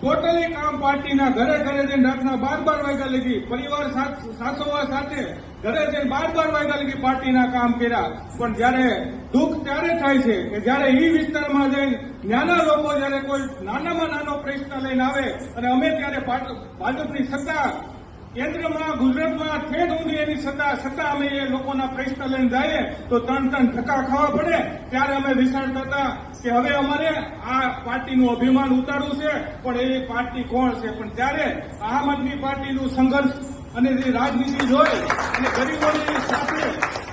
Totally કામ પાર્ટીના ઘરે ઘરે જઈને રાતના બાર બાર વાગ્યા લગી પરિવાર સાસવા સાથે ઘરે જઈને બાર બાર વાગ્યા લગી પાર્ટીના કામ કર્યા. પણ જ્યારે દુઃખ ત્યારે થાય છે કે જ્યારે ઈ વિસ્તારમાં જઈને નાના લોકો જ્યારે કોઈ નાનામાં નાનો પ્રશ્ન લઈને આવે અને અમે ત્યારે ભાજપની સત્તા કેન્દ્રમાં ગુજરાતમાં ઠેઠ ઊંધી એની સત્તા સત્તા અમે એ લોકોના પ્રશ્ન લઈને જઈએ તો ત્રણ ત્રણ ધક્કા ખાવા પડે. ત્યારે અમે વિચારતા હતા કે હવે અમારે આ પાર્ટીનું અભિમાન ઉતારવું છે, પણ એ પાર્ટી કોણ છે? પણ ત્યારે આમ આદમી પાર્ટીનું સંઘર્ષ અને જે રાજનીતિ જોઈ અને ગરીબોની સાથે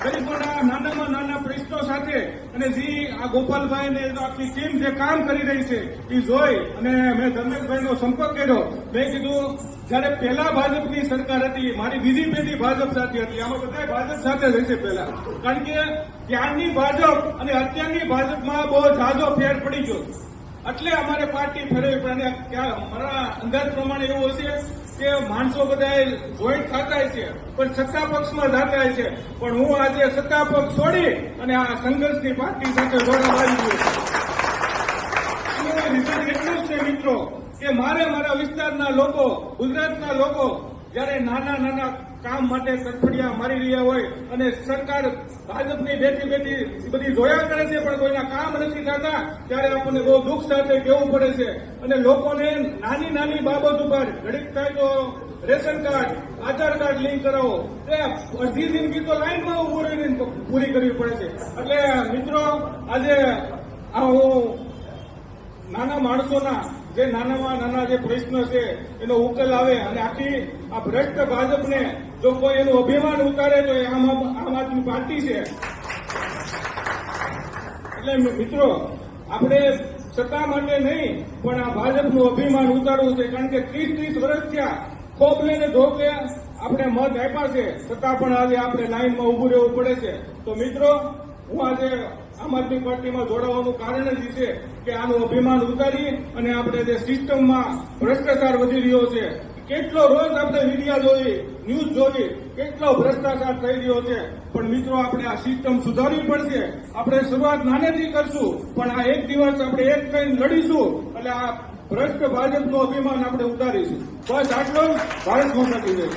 ગરીબોના નાનામાં નાના પ્રશ્નો સાથે અને જે આ ગોપાલભાઈ ને આખી ટીમ જે કામ કરી રહી છે, એ જોઈ અને મેં ધર્મેશભાઈનો સંપર્ક કર્યો. મેં કીધું, જયારે પહેલા ભાજપની સરકાર હતી, મારી બીજી પેઢી ભાજપ સાથે હતી. આમાં બધા ભાજપ સાથે રહેશે પહેલા. કારણ કે ત્યારની ભાજપ અને અત્યારની ભાજપમાં બહુ ઝાઝો ફેર પડી ગયો. એટલે અમારે પાર્ટી ફેરવી પડે ક્યાં મારા અંદાજ પ્રમાણે એવું હશે કે માણસો બધા જોઈન્ટ થતા છે, પણ સત્તા પક્ષમાં જતા છે. પણ હું આજે સત્તા પક્ષ છોડી અને આ સંઘર્ષની પાર્ટી સાથે જોડાવા આવી છું. રિઝલ્ટ એટલું જ છે મિત્રો, કે મારે મારા વિસ્તારના લોકો, ગુજરાતના લોકો, જ્યારે નાના નાના કામ માટે તરફડિયા મારી રહ્યા હોય અને સરકાર ભાજપની બેઠી બેઠી બધી જોયા કરે છે, પણ કોઈના કામ નથી થતા, ત્યારે આપણને બહુ દુઃખ સાથે કહેવું પડે છે. અને લોકોને નાની નાની બાબત ઉપર ઘડીક થાય તો ration card, Aadhaar card link કરાવો. તે અડધી જિંદગી તો લાઈનમાં ઉભું રહીને પૂરી કરવી પડે છે. એટલે મિત્રો, આજે આ હું નાના માણસોના જે નાનામાં નાના જે પ્રશ્ન છે, એનો ઉકેલ આવે અને આખી આ ભ્રષ્ટ ભાજપને જો કોઈ એનું અભિમાન ઉતારે તો એ આમ આમ આદમી પાર્ટી છે. એટલે મિત્રો, આપણે સત્તા માટે નહીં, પણ આ ભાજપનું અભિમાન ઉતારવું છે. કારણ કે ત્રીસ ત્રીસ વર્ષ થયા, ખોપ લઈને ધોકે આપણે મત આપ્યા છે. છતાં પણ આજે આપણે લાઈનમાં ઉભું રહેવું પડે છે. તો મિત્રો, હું આજે આમ આદમી પાર્ટીમાં જોડાવાનું કારણ જ છે કે આનું અભિમાન ઉતારી અને આપણે જે સિસ્ટમમાં ભ્રષ્ટાચાર વધી રહ્યો છે, કેટલો રોજ આપણે મીડિયા જોઈ ન્યૂઝ જોઈ, કેટલો ભ્રષ્ટાચાર થઈ રહ્યો છે. પણ મિત્રો, આપણે આ સિસ્ટમ સુધારવી પડશે. આપણે શરૂઆત નાનેથી કરશું, પણ આ એક દિવસ આપણે એક થઈને લડીશું, એટલે આ ભ્રષ્ટ ભાજપનું અભિમાન આપણે ઉતારીશું. બસ આટલો ભારત માતા થઈ જય.